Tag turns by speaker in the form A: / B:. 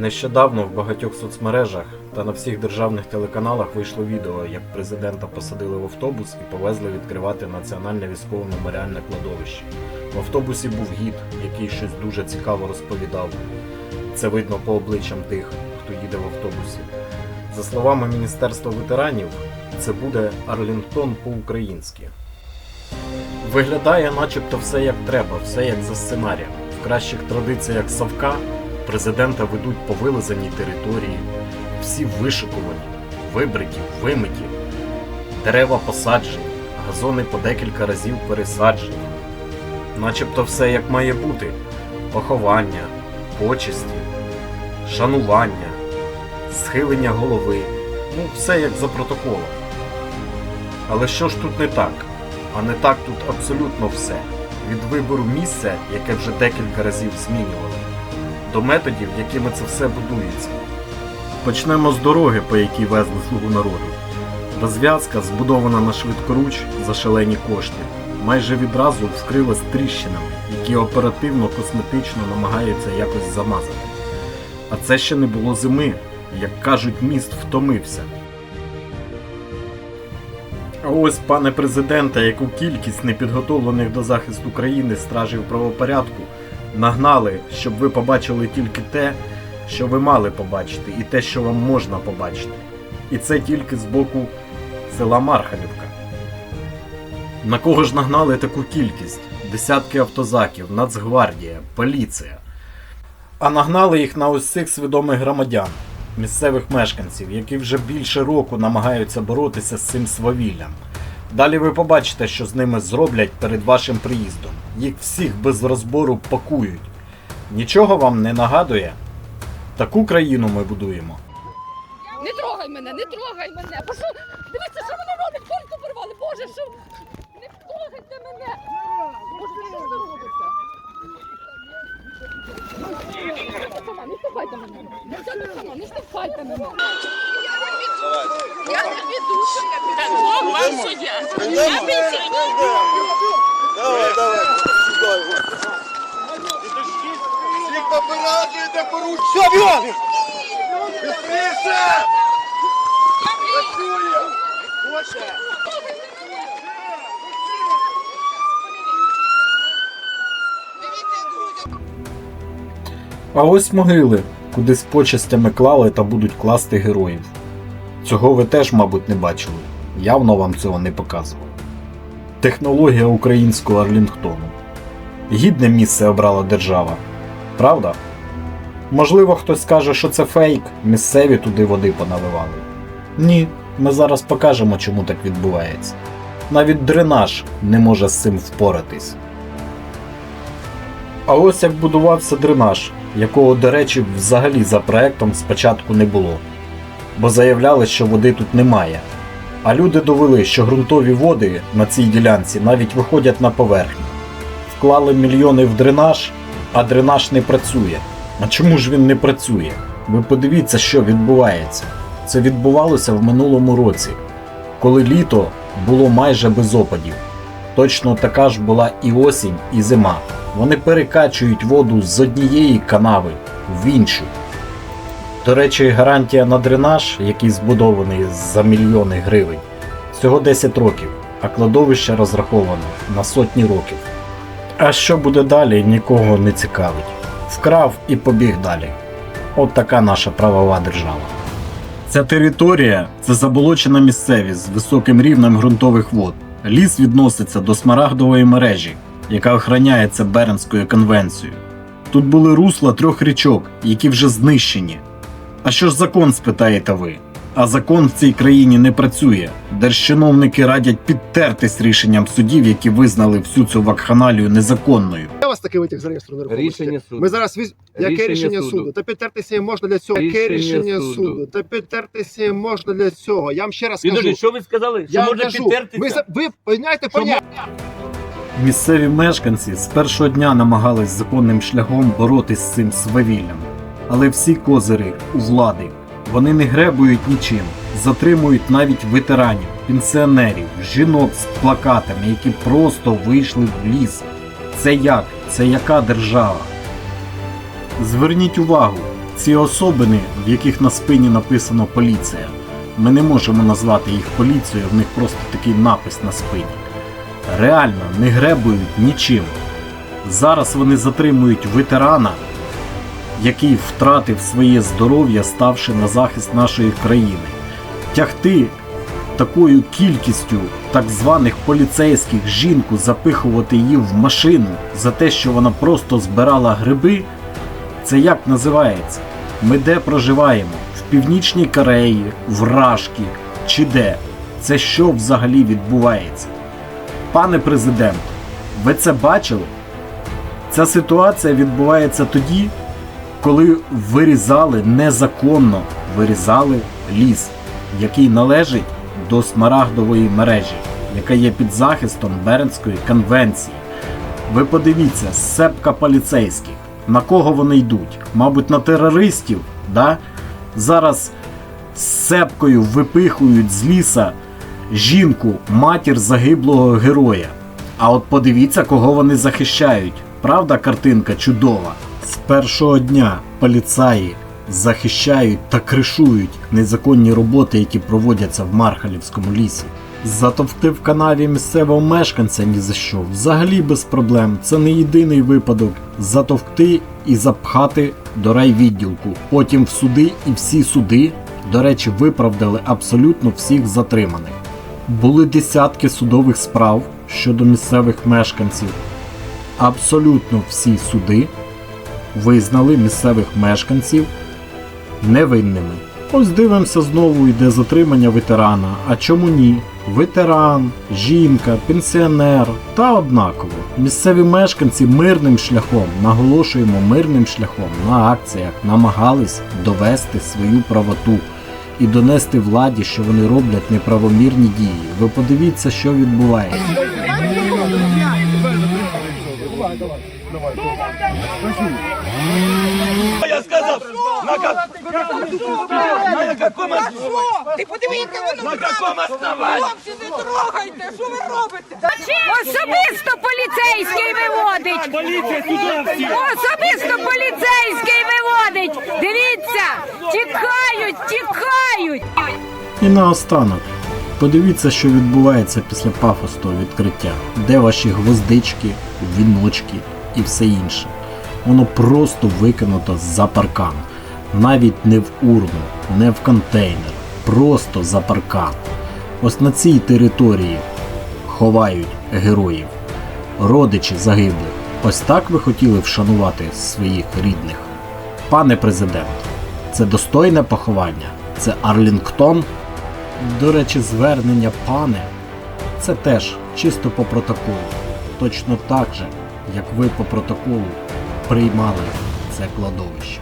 A: Нещодавно в багатьох соцмережах та на всіх державних телеканалах вийшло відео, як президента посадили в автобус і повезли відкривати національне військове меморіальне кладовище. В автобусі був гід, який щось дуже цікаво розповідав. Це видно по обличчям тих, хто їде в автобусі. За словами Міністерства ветеранів, це буде Арлінгтон по-українськи. Виглядає, начебто, все як треба, все як за сценарієм. В кращих традиціях Савка президента ведуть по вилизаній території, всі вишикувані, вибриті, вимиті, дерева посаджені, газони по декілька разів пересаджені. Начебто все як має бути: поховання, почесті, шанування, схилення голови. Ну, все як за протоколом. Але що ж тут не так? А не так тут абсолютно все. Від вибору місця, яке вже декілька разів змінювали, до методів, якими це все будується. Почнемо з дороги, по якій везли слугу народу. Розв'язка, збудована на швидкоруч за шалені кошти, майже відразу вкрилась тріщинами, які оперативно косметично намагаються якось замазати. А це ще не було зими, як кажуть, міст втомився. А ось, пане президенте, яку кількість непідготовлених до захисту країни стражів правопорядку нагнали, щоб ви побачили тільки те, що ви мали побачити, і те, що вам можна побачити. І це тільки з боку села Мархалівка. На кого ж нагнали таку кількість? Десятки автозаків, Нацгвардія, поліція. А нагнали їх на ось цих свідомих громадян, місцевих мешканців, які вже більше року намагаються боротися з цим свавіллям. Далі ви побачите, що з ними зроблять перед вашим приїздом. Їх всіх без розбору пакують. Нічого вам не нагадує? Таку країну ми будуємо.
B: Не трогай мене, не трогай мене. Бо що? Дивіться, що вони роблять, куртку порвали. Боже, що? Не трогайте мене. Боже, що ви робите? Не штовхайте мене. Не штовхайте мене.
C: Я не веду, що я піду. вам суддя. Я пенсіонер.
D: Давай, давай, його. Всіх попереджуйте поруч. Все, бігом! Быстріше! Працює! Хоче!
A: А ось могили, куди з почестями клали та будуть класти героїв. Цього ви теж, мабуть, не бачили. Явно вам цього не показував. Технологія українського Арлінгтону. Гідне місце обрала держава. Правда? Можливо, хтось скаже, що це фейк, місцеві туди води поналивали. Ні, ми зараз покажемо, чому так відбувається. Навіть дренаж не може з цим впоратись. А ось як будувався дренаж, якого, до речі, взагалі за проектом спочатку не було. Бо заявляли, що води тут немає. А люди довели, що ґрунтові води на цій ділянці навіть виходять на поверхню. Вклали мільйони в дренаж, а дренаж не працює. А чому ж він не працює? Ви подивіться, що відбувається. Це відбувалося в минулому році, коли літо було майже без опадів. Точно така ж була і осінь, і зима. Вони перекачують воду з однієї канави в іншу. До речі, гарантія на дренаж, який збудований за мільйони гривень, всього 10 років, а кладовище розраховано на сотні років. А що буде далі, нікого не цікавить. Вкрав і побіг далі. От така наша правова держава. Ця територія це заболочена місцевість з високим рівнем ґрунтових вод. Ліс відноситься до смарагдової мережі, яка охороняється Бернською конвенцією. Тут були русла трьох річок, які вже знищені. А що ж закон, спитаєте ви? А закон в цій країні не працює. Держчиновники радять підтертись рішенням судів, які визнали всю цю вакханалію незаконною.
D: Я вас таки витяг з реєстру нерухомості.
E: Рішення суду.
D: Ми зараз віз... Яке
E: Рішення
D: рішення суду?
E: суду.
D: Та підтертися можна для цього. Яке
E: Рішення
D: рішення
E: суду.
D: суду? Та підтертися можна для цього. Я вам ще раз кажу.
E: Підожди, що ви сказали? Що
D: Я
E: може
D: кажу,
E: підтертися?
D: ви, за- ви поняйте
E: Що
D: поняття.
A: Місцеві мешканці з першого дня намагались законним шляхом боротись з цим свавіллям. Але всі козири у влади. Вони не гребують нічим, затримують навіть ветеранів, пенсіонерів, жінок з плакатами, які просто вийшли в ліс. Це як? Це яка держава? Зверніть увагу, Ці особини, в яких на спині написано поліція, ми не можемо назвати їх поліцією, в них просто такий напис на спині. Реально не гребують нічим. Зараз вони затримують ветерана, який втратив своє здоров'я, ставши на захист нашої країни. Тягти такою кількістю так званих поліцейських жінку, запихувати її в машину за те, що вона просто збирала гриби. Це як називається? Ми де проживаємо? В Північній Кореї, в Рашкі чи де? Це що взагалі відбувається? Пане президент, ви це бачили? Ця ситуація відбувається тоді, коли вирізали незаконно вирізали ліс, який належить до смарагдової мережі, яка є під захистом Бернської конвенції. Ви подивіться, сепка поліцейських. На кого вони йдуть? Мабуть, на терористів, да? Зараз з сепкою випихують з ліса жінку, матір загиблого героя. А от подивіться, кого вони захищають. Правда, картинка чудова. З першого дня поліцаї захищають та кришують незаконні роботи, які проводяться в Мархалівському лісі. Затовкти в канаві місцевого мешканця ні за що, взагалі без проблем. Це не єдиний випадок. Затовкти і запхати до райвідділку. Потім в суди і всі суди, до речі, виправдали абсолютно всіх затриманих. Були десятки судових справ щодо місцевих мешканців. Абсолютно всі суди визнали місцевих мешканців невинними. Ось дивимося знову йде затримання ветерана. А чому ні? Ветеран, жінка, пенсіонер та однаково. Місцеві мешканці мирним шляхом, наголошуємо мирним шляхом на акціях намагались довести свою правоту і донести владі, що вони роблять неправомірні дії. Ви подивіться, що відбувається.
E: Я сказав, на, как... на каком
F: Ти подивіться, воно
E: на
F: хлопці, не трогайте, що ви робите?
B: Особисто поліцейський виводить! Особисто поліцейський виводить! Дивіться! Тікають, тікають!
A: І наостанок, подивіться, що відбувається після пафосного відкриття. Де ваші гвоздички, віночки і все інше. Воно просто викинуто за паркан. Навіть не в урну, не в контейнер, просто за паркан. Ось на цій території ховають героїв, родичі загиблих. Ось так ви хотіли вшанувати своїх рідних. Пане президент, це достойне поховання. Це Арлінгтон. До речі, звернення пане це теж чисто по протоколу. Точно так же, як ви по протоколу приймали це кладовище.